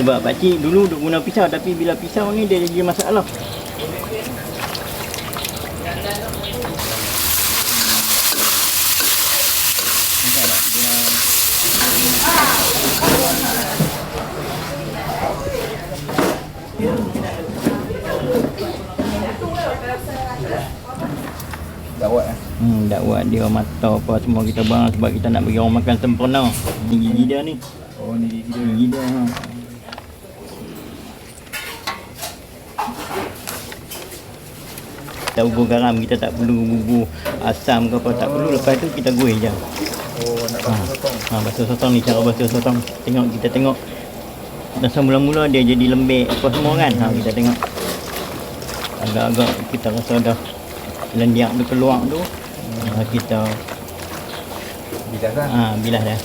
Sebab pakcik dulu duk guna pisau tapi bila pisau ni dia jadi masalah. Dawat eh. Hmm, dakwah dia mata apa semua kita bang sebab kita nak bagi orang makan sempurna. Ni gigi dia ni. Oh ni gigi dia. Gigi dia. Ha. Kita bubur garam, kita tak perlu bubur asam ke apa, tak perlu. Lepas tu kita goreng je. Oh nak basuh sotong. Ha, basuh sotong ni, cara basuh sotong. Tengok, kita tengok. Masa mula-mula dia jadi lembek apa semua kan. Ha, kita tengok. Agak-agak kita rasa dah lendiak tu keluar tu. Ha, kita Bilas lah. ha, bilas dah.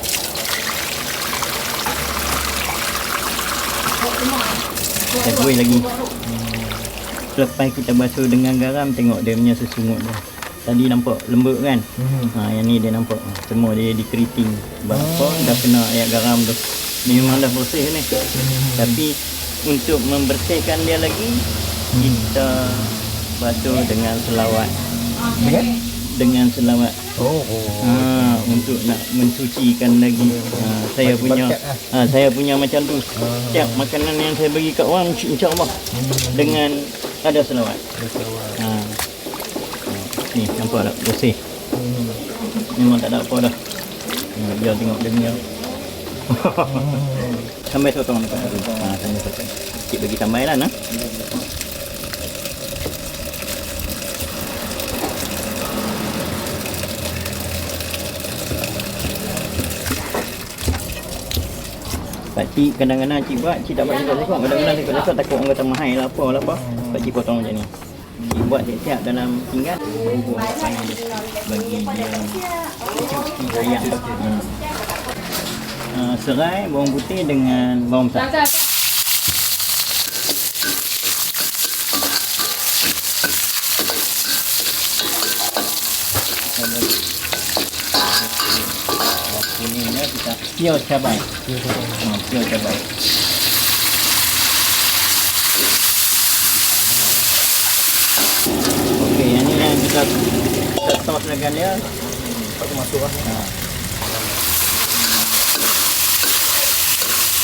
Kita goreng lagi. Selepas kita basuh dengan garam, tengok dia punya sesungut dia. Tadi nampak lembut kan? Hmm. Ha, yang ni dia nampak ha, semua dia di keriting. Sebab apa? Dah kena air garam tu. Memang dah bersih ni. Tapi untuk membersihkan dia lagi, kita basuh dengan selawat. Dengan? Dengan selawat. Oh. oh. Ha, untuk nak mensucikan lagi. Ha, saya punya lah. ha, saya punya macam tu. Setiap makanan yang saya bagi kat orang insya-Allah dengan ada selawat. Bersawat. Ha. ha. Ni nampak tak bersih. Hmm. Memang tak ada apa dah. Ha, dia tengok dia punya. Sampai sotong dekat tu. Ha, sampai sotong. Cik bagi tambah lah nah. Pakcik kadang-kadang cik buat, cik tak buat sekot-sekot. Kadang-kadang sekot-sekot takut orang kata mahal lah apa lah apa. Pakcik potong macam ni. Cik buat siap-siap dalam pinggan. Bubur panas dia. Bagi dia sikit ayam. Hmm. Uh, serai, bawang putih dengan bawang besar. Kita pure cabai. Ha, pure cabai. Okey, yang ni yang kita kita tos dengan dia. Lepas tu masuk lah. Ha.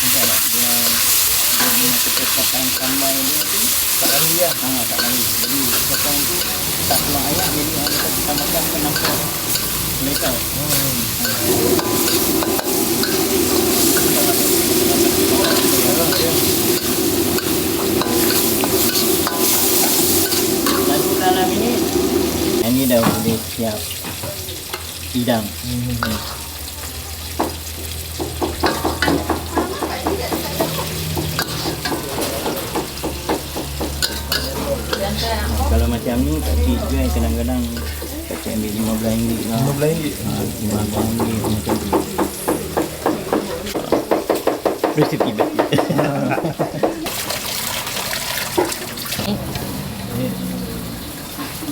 Dia dia punya Tak lari lah. ha, tak lari. Jadi potong tu tak keluar air. Jadi kita makan pun nampak dalam ini Yang ni dah boleh siap Hidang Hmm. Kalau macam ni Pakcik jual kadang-kadang Pakcik ambil RM15 lah RM15. ha, RM15 macam tu pakcik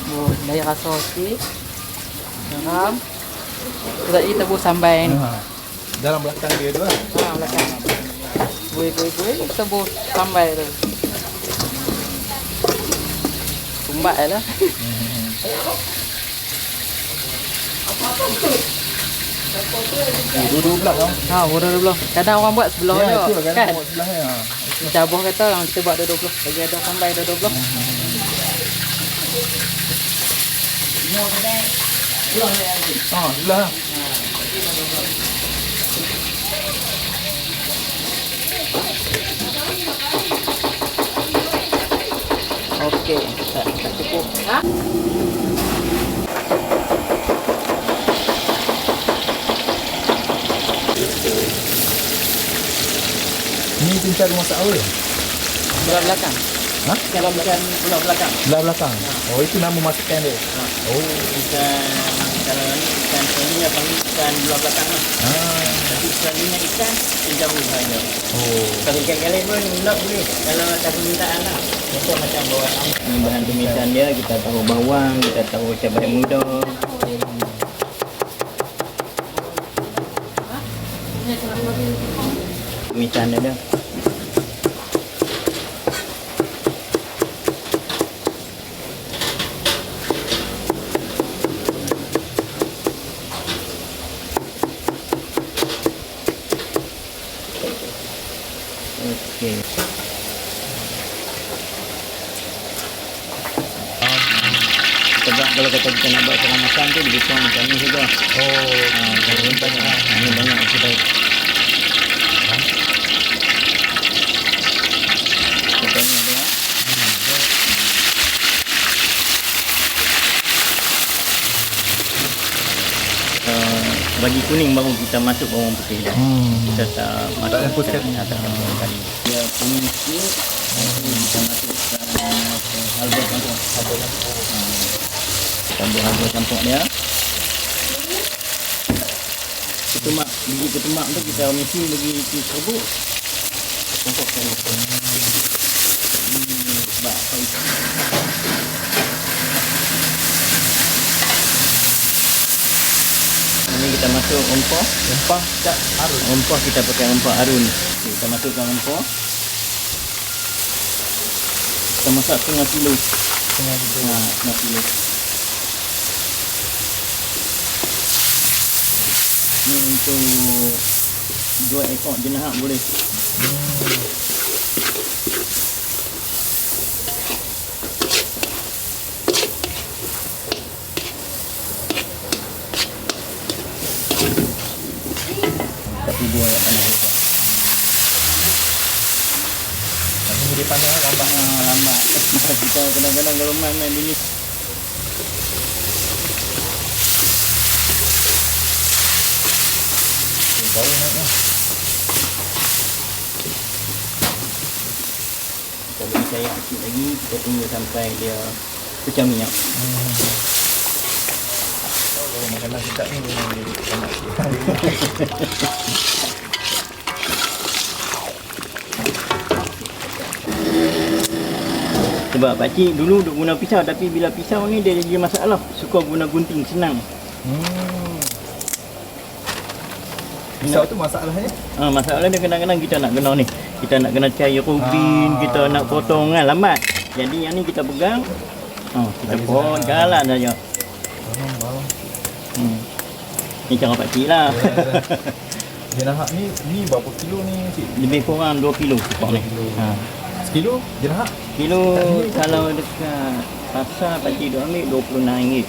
Oh, dari rasa sikit. Garam. Lepas ni tabur sambal ni. Ha. Dalam belakang dia tu lah. Ha, belakang. Buih, buih, buih. Tabur sambal tu. Tumbat lah. Dua-dua belah tau. Ha, bodoh dulu. Kadang orang buat sebelah Ya, je. tu lah Kan? buat sebelah ni. Ha. Cabuh kata orang kita buat dua-dua belah. Bagi ada sambal dua-dua belah. Ha, sebelah lah. Okey. Tak, tak cukup. Ha? Rumah masak apa? Belah belakang. Ha? Kalau bukan pulau belakang Sebelah belakang. Oh, itu nama masakan dia. Oh. Ikan Kalau ni ikan selalunya panggil ikan pulau belakang lah Ha. Tapi selalunya ikan Sejauh saja Oh. Kalau ikan galih pun tak boleh Kalau tak permintaan lah Macam macam bawang Ini bahan tumisan dia Kita taruh bawang Kita taruh cabai muda Tumisan dia dia Okey. Sebab kalau kata kita nak buat seorang makan tu lebih kurang macam ni saja. Oh, Ha, kalau ni banyak lah. Ini banyak kita. Contohnya ada lah. Uh, bagi kuning baru kita masuk bawang putih dah. Hmm. Kita tak masuk Tak campur sekali. Tak campur sekali. Dia kuning sikit. Nanti kita masukkan halba campur. Halba campur. Campur halba campur dia. Ketumak, biji ketumak tu kita mesti bagi serbuk. Campur sekali. Ini sebab? Ini kita masuk rempah. rempah tak harus. Rempah kita pakai rempah arun. Okay, kita masukkan rempah. Kita masak setengah kilo. Tengah gitu. Ha, setengah kilo. Ini untuk dua ekor jenahak boleh. Tak bubur yang panas juga. Tapi dia panas lah, lambat. Ah, lambat. kita kadang-kadang kalau main-main bini naik lah. kita beri cair sikit lagi kita tunggu sampai dia pecah minyak Kalau makanan sedap ni memang dia banyak sikit. sebab pakcik dulu duk guna pisau tapi bila pisau ni dia jadi masalah suka guna gunting senang Hmm. Pisau tu masalahnya. ha, masalah dia kadang-kadang kita nak kena ni kita nak kena cair rubin Ah. kita nak potong kan lambat jadi yang ni kita pegang ha, kita Lagi senang. jalan saja Faham, faham. hmm. ni cara pakcik lah Jenahak ni, ni berapa kilo ni cik? lebih kurang 2 kilo cukup ni Dua kilo. ha. Sekilo jenahak? kilo kalau dekat pasar pakcik duk ambil RM26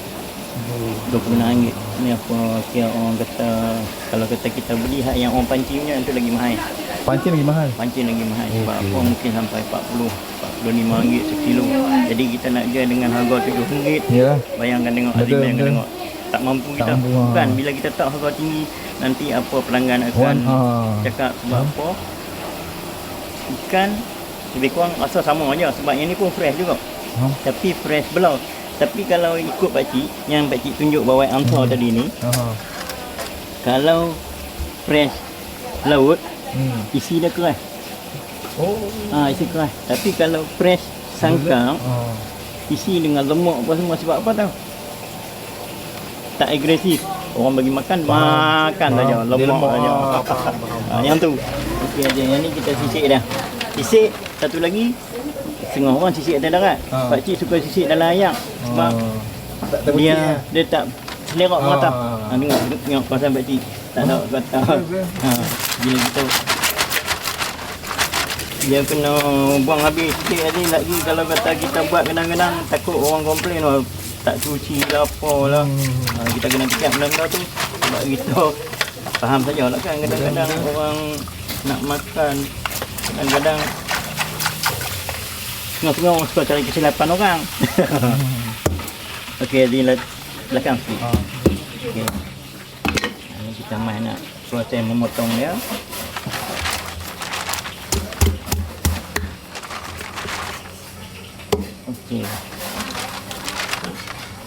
RM26 ni apa kira orang kata kalau kata kita beli hak yang orang pancing punya itu lagi mahal Pancing lagi mahal. pancing lagi mahal sebab Okey. apa mungkin sampai 40 45 ringgit sekilo jadi kita nak jual dengan harga 7 ringgit Ya. bayangkan tengok Betul, Azim bayangkan betul. tengok tak mampu Tak kita mampu, ha. bukan bila kita tak harga tinggi nanti apa pelanggan akan Wan, ha. cakap sebab apa ikan lebih kurang rasa sama aja sebab yang ni pun fresh juga Ha. tapi fresh belau tapi kalau ikut pakcik yang pakcik tunjuk bawah amsa Hmm. tadi ni Ha. kalau fresh laut Hmm. isi dia keras Oh. ha, isi keras tapi kalau fresh sangkang Ha. isi dengan lemak apa semua sebab apa tahu tak agresif orang bagi makan Faham. makan Faham. saja lemak lemak. saja Ah, faham, faham. ha, yang tu okey aja yang ni kita sisik dah sisik satu lagi setengah orang sisik atas darat Ha. pak cik suka sisik dalam air sebab Ha. Tak terbukti dia ya. dia tak selerak Ah. mata. Ha, tengok tengok kawasan pak cik. Tak ada kata. Betul, betul. Ha, bila kita dia kena buang habis sikit tadi lagi kalau kata kita buat kadang-kadang takut orang komplain oh, tak cuci lah apa lah. Hmm. Ha, kita kena fikir benda-benda tu sebab kita faham saja lah kan kadang-kadang orang nak makan kadang-kadang Tengah-tengah orang suka cari kesilapan orang. Okey, di la- belakang sikit. Ha. Okey. Ini kita main nak proses memotong dia. Okey.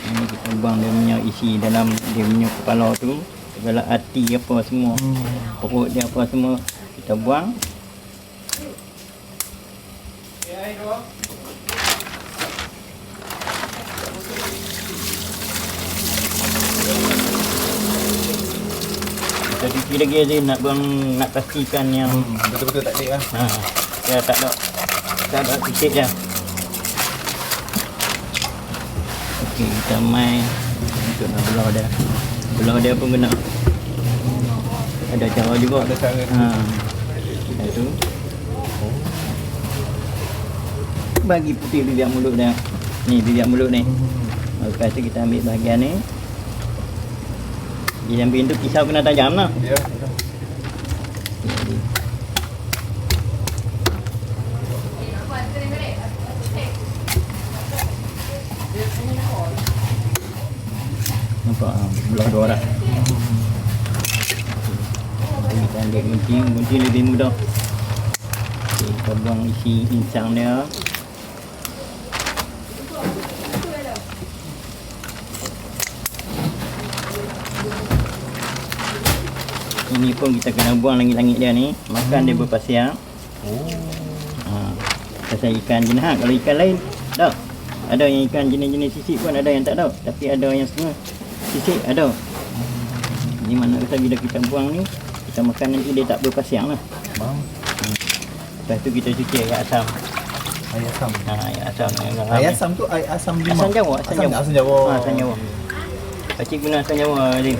Ini kita buang dia punya isi dalam dia punya kepala tu. Segala hati apa semua. Hmm. Perut dia apa semua kita buang. Cuci lagi Azim nak buang nak pastikan yang Hmm. Betul-betul tak ada lah. ha, ya tak ada tak ada titik dah. Okey, kita main untuk nak belah dia. Belah dia pun kena ada cara juga. Ada cara. Ha. Itu. Bagi putih bibir mulut dia. Ni bibir mulut ni. Hmm. Lepas tu kita ambil bahagian ni. Dia ambil tu pisau kena tajam lah. Ya. Nampak ah, belah dua orang. Kita ambil gunting, gunting lebih mudah. Okay, kita buang isi insang dia. Ini pun kita kena buang langit-langit dia ni. Makan dia berpasir. Oh. Ha. Pasal ikan jenis ha. Kalau ikan lain, tak. Ada yang ikan jenis-jenis sisik pun ada yang tak ada. Tapi ada yang setengah sisik ada. Ni mana kata bila kita buang ni, kita makan nanti dia tak berpasiang lah. Bang, Lepas tu kita cuci air asam. air asam. Ha, air asam yang garam. Air ni. asam tu air asam di Asam Jawa, asam Jawa. Asam Jawa. Ha, asam Jawa. Pakcik guna asam Jawa ni.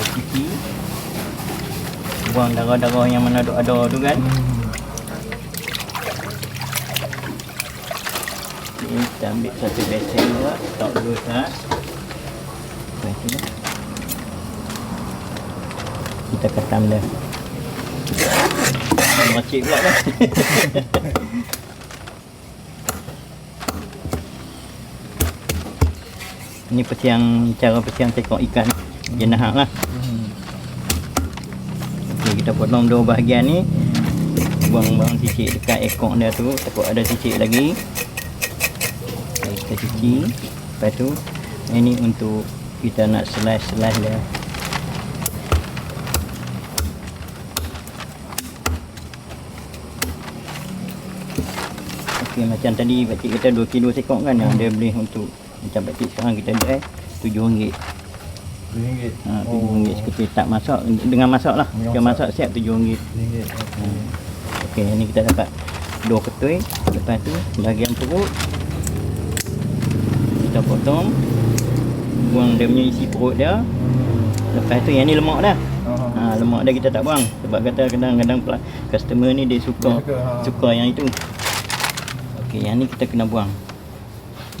Okay, kita cuci. Buang darah-darah yang mana ada tu kan. Hmm. Ni kita ambil satu besen dulu Letak dulu tak Lepas tu lah. Kita ketam dia Meracik pula dah Ni pesiang Cara pesiang tekok ikan Jenahak lah potong dua bahagian ni. Buang-buang sisik dekat ekor dia tu. Takut ada sisik lagi. Okay, kita cuci. Lepas tu, ini untuk kita nak slice-slice dia. Okey, macam tadi pakcik kita 2 kilo sekok kan yang dia boleh untuk macam pakcik sekarang kita ada eh RM7. RM2. Ha, RM7 seketul tak masak dengan masak lah. Dengan masak. masak siap RM7. RM2. Okey. Okey, ni kita dapat dua ketui. Lepas tu bahagian perut kita potong. Buang dia punya isi perut dia. Lepas tu yang ni lemak dah. Oh. Ha, lemak dia kita tak buang sebab kata kadang-kadang customer ni dia suka Dia suka, ha. suka yang itu. Okey, yang ni kita kena buang.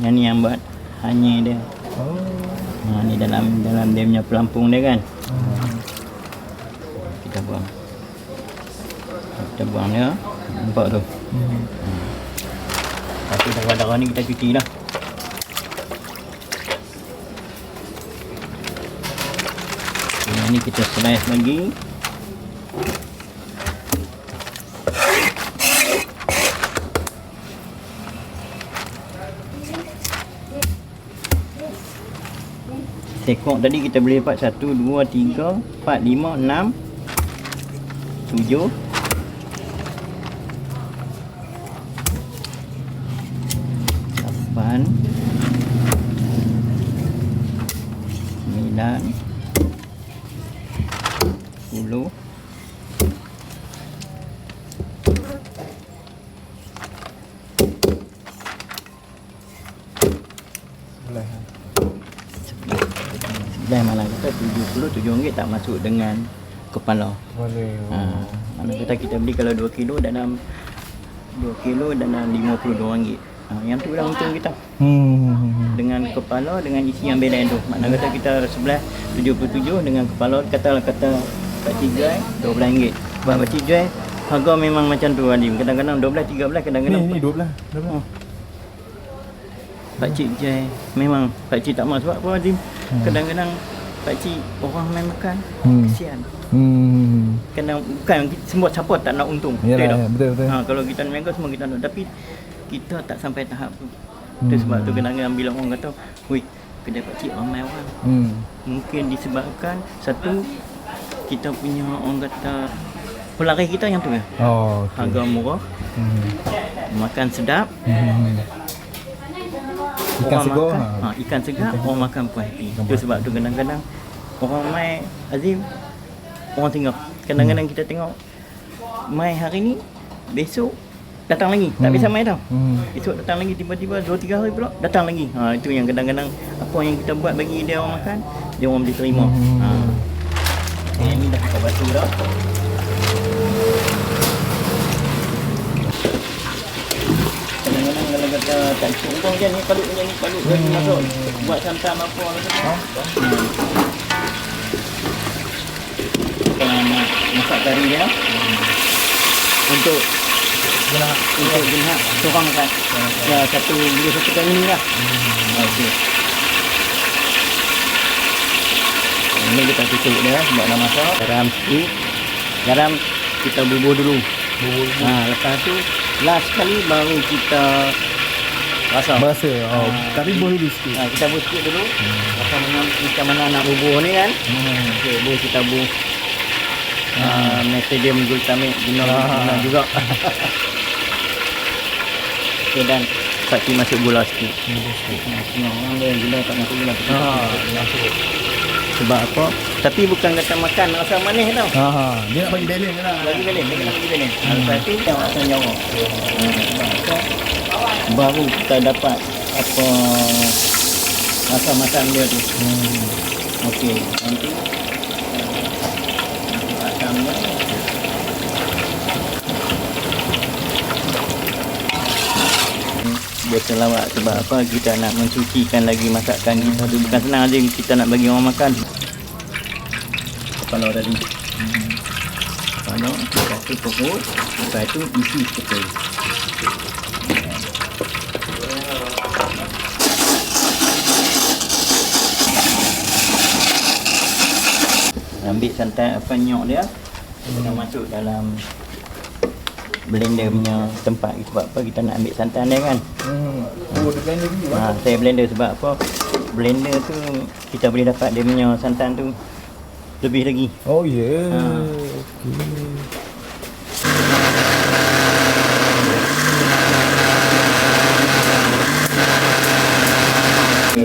Yang ni yang buat hanya dia. Oh. Ha, ni dalam dalam dia punya pelampung dia kan. Hmm. Kita buang. Kita buang dia. Nampak tu. Hmm. Lepas tu darah-darah ni kita cuci lah. Yang ni kita slice lagi. tekok tadi kita boleh dapat 1, 2, 3, 4, 5, 6 7 8 9 RM7 tak masuk dengan kepala. Kepala. Ha. kata kita beli kalau 2 kilo dalam 2 kilo dalam RM52. Ha, yang tu lah untung kita. Hmm. Dengan kepala dengan isi yang belen tu. Makna kata kita sebelah 77 dengan kepala kata lah, kata Pak RM12. ringgit. Pak hmm. Harga memang macam tu Alim. Kadang-kadang 12 13 kadang-kadang ni, ni 12. 12. Oh. Pak Cik Jai memang Pak Cik tak mahu sebab apa Azim hmm. kadang-kadang Pak Cik orang main makan Hmm. kesian. Hmm. Kadang bukan semua siapa tak nak untung. Yalah, tak? ya, betul betul. Ha, kalau kita nak niaga semua kita nak tapi kita tak sampai tahap tu. Tu Hmm. sebab tu kadang-kadang bila orang kata, "Woi, kedai pak cik ramai orang." Hmm. Mungkin disebabkan satu kita punya orang kata pelaris kita yang tu ya. Oh, okey. Harga murah, Hmm. makan sedap, Hmm. Ikan orang segar. makan, Ha. ikan segar, orang makan puas hati. Ikan Tu puas sebab tu kadang-kadang orang mai Azim orang tengok. Kadang-kadang kita tengok mai hari ni, besok datang lagi. Tak Hmm. bisa mai tau. Hmm. Esok datang lagi tiba-tiba 2 3 hari pula datang lagi. Ha itu yang kadang-kadang apa yang kita buat bagi dia orang makan, dia orang boleh terima. Hmm. Ha. Okay, ni dah kita basuh dah. Buang je ni palut je ni palut Hmm. masuk. Buat santan apa lah tu. Hmm. Kita masak kari dia. Untuk Benar. untuk jenis seorang kan. Ya satu boleh satu kali ni lah. Okey. Ini kita tutup dia sebab dah masak. Garam sikit. Garam kita bubur dulu. Bubur. Ha, lepas tu last sekali baru kita rasa. Berasa. Oh, Ah. tapi boleh dulu sikit. Ha, kita bubur sikit dulu. Rasa mana macam mana nak bubur ni kan. Hmm. Okey, bubur kita bubur. Uh, metodium glutamate guna, Ah. guna juga. Okey dan Pakcik masuk gula sikit. Ha, orang dia gula tak masuk gula. Ha, masuk. Sebab apa? Tapi bukan kata makan rasa manis tau. Ha, ha. Dia nak bagi balance lah. Lagi balance, dia kena bagi balance. Hmm. Lepas tu kita akan nyawa. Baru kita dapat apa rasa makan dia tu. Hmm. Okey, nanti asam dia. Biasa lawak sebab apa kita nak mensucikan lagi masakan kita tu bukan senang aja kita nak bagi orang makan. Kepala tadi. Kepala kita tu perut, lepas tu isi seperti. Ambil santan apa nyok dia, kita masuk dalam blender punya tempat sebab apa kita nak ambil santan dia kan. Hmm. Oh, dia blender dulu. Ha, saya blender sebab apa? Blender tu kita boleh dapat dia punya santan tu lebih lagi. Oh, ya. Yeah. Ha.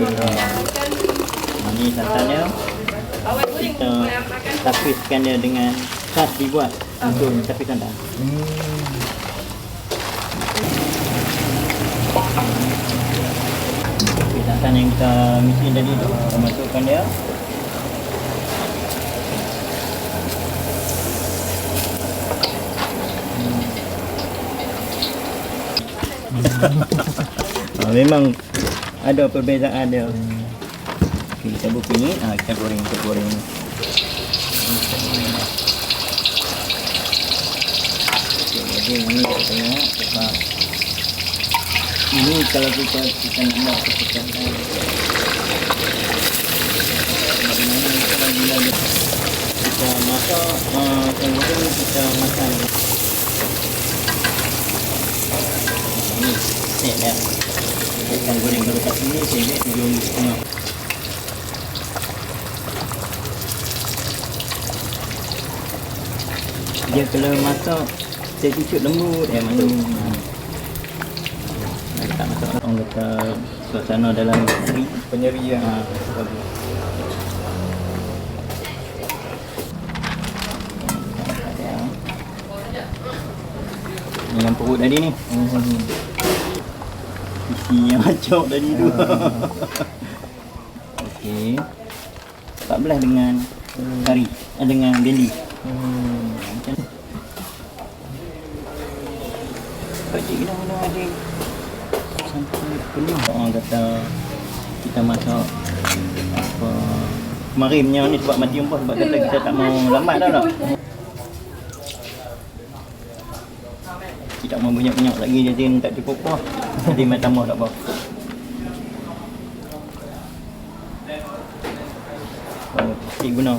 Okey. Ha, ni santannya tapiskan dia dengan khas dibuat untuk tapis santan. Hmm. Santan yang kita misi tadi tu kita masukkan dia. ha, memang ada perbezaan dia. Okay, kita buka ni, ha, kita goreng, kita goreng. Jadi ini kita sebab ini kalau kita kita buat keputusan bagaimana kita bila kita masak kemudian kita makan ini set dia kita goreng dulu kat sini. tujuh minit setengah dia kalau masak saya cucuk lembut eh masuk hmm. tak masuk orang kata suasana dalam hari Penyeri yang ha, bagus Ni yang perut tadi ni. Hmm. Isi yang macam tadi tu. Okey. 14 dengan kari eh, Dengan deli Hmm. Macam ni Pakcik kena kena adik Sampai penuh Orang kata Kita masak Apa Kemarin punya ni sebab mati umpah Sebab kata kita tak mau lambat dah tak Kita mau banyak-banyak lagi Jadi tak cukup pun. Jadi main tambah tak apa Oh, sikit guna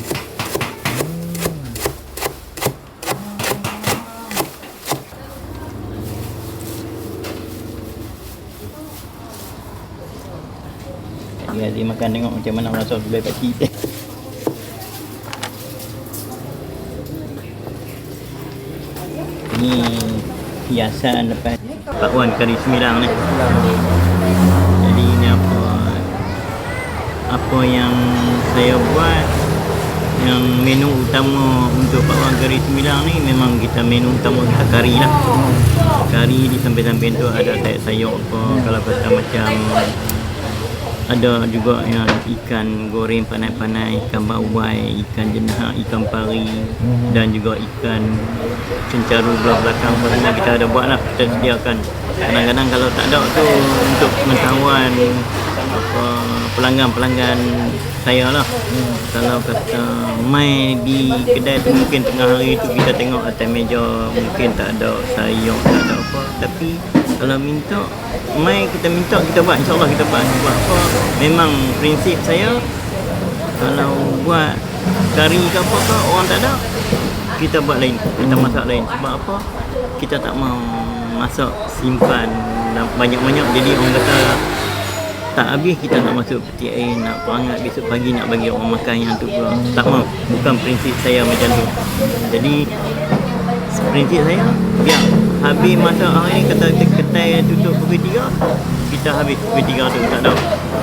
Aziz makan tengok macam mana rasa boleh pakcik Ini hiasan lepas Pak Wan kari sembilang ni. Jadi ini apa? Apa yang saya buat? Yang menu utama untuk Pak Wan kari sembilang ni Memang kita menu utama kita kari lah. Kari di samping-samping tu ada sayur-sayur apa Kalau kata macam ada juga yang ikan goreng panai-panai, ikan bawai, ikan jenah, ikan pari Mhm. dan juga ikan cencaru belah belakang semua kita ada buat lah, kita sediakan. Kadang-kadang kalau tak ada tu untuk pengetahuan apa pelanggan-pelanggan saya lah. Kalau kata mai di kedai tu mungkin tengah hari tu kita tengok atas meja mungkin tak ada sayur, tak ada apa. Tapi kalau minta mai kita minta kita buat. Insyaallah kita buat. Sebab apa? Memang prinsip saya kalau buat kari ke apa ke orang tak ada kita buat lain. Kita masak lain. Sebab apa? Kita tak mau masak simpan banyak-banyak. Jadi orang kata tak habis kita nak masuk peti air nak perangat besok pagi nak bagi orang makan yang tu pula. Tak mau. Bukan prinsip saya macam tu. Jadi prinsip saya biar habis masa hari ni kata kedai tutup pukul 3 kita habis pukul 3 tu tak ada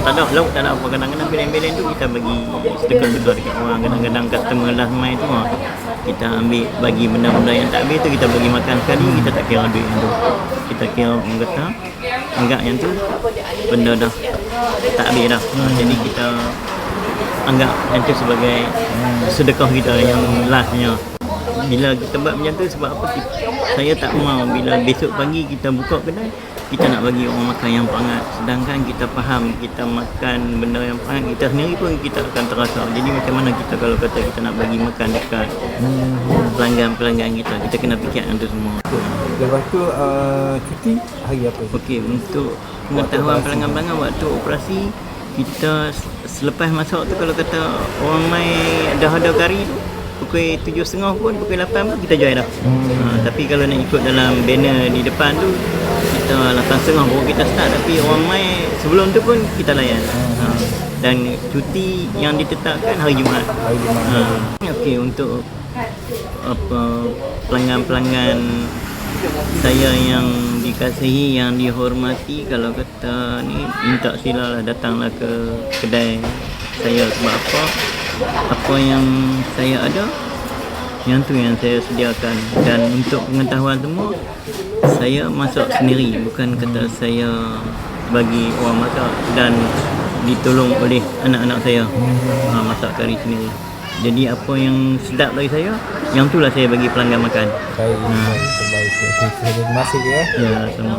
tak ada lauk tak ada apa. Kadang-kadang belen-belen tu kita bagi sedekah-sedekah dekat orang. Kadang-kadang customer last mile tu ah, kita ambil bagi benda-benda yang tak habis tu kita bagi makan sekali kita tak kira duit yang tu. Kita kira orang kata anggap yang tu benda dah tak habis dah. Ha, jadi kita anggap yang tu sebagai sedekah kita yang lastnya. Bila kita buat macam tu sebab apa? kita, saya tak mau. Bila besok pagi kita buka kedai kita nak bagi orang makan yang pangat. Sedangkan kita faham kita makan benda yang pangat kita sendiri pun kita akan terasa. Jadi macam mana kita kalau kata kita nak bagi makan dekat pelanggan-pelanggan kita? Kita kena fikir yang tu semua. Lepas tu uh, cuti hari apa? Okey, untuk pengetahuan pelanggan-pelanggan waktu operasi kita selepas masak tu kalau kata orang mai dah ada kari tu pukul tujuh setengah pun pukul 8 pun kita join dah. Hmm. Ha, tapi kalau nak ikut dalam banner di depan tu kita 8 setengah baru kita start tapi orang mai sebelum tu pun kita layan. Ha, dan cuti yang ditetapkan hari Jumaat. Hari Jumaat. Ha, okey untuk apa pelanggan-pelanggan saya yang dikasihi yang dihormati kalau kata ni minta silalah datanglah ke kedai saya sebab apa apa yang saya ada yang tu yang saya sediakan. Dan untuk pengetahuan semua saya masak sendiri. Bukan kata saya bagi orang masak dan ditolong oleh anak-anak saya. Ha, masak kari sendiri. Jadi apa yang sedap dari saya yang itulah saya bagi pelanggan makan. Baik, baik, terbaik. Terima kasih. Ya. ya sama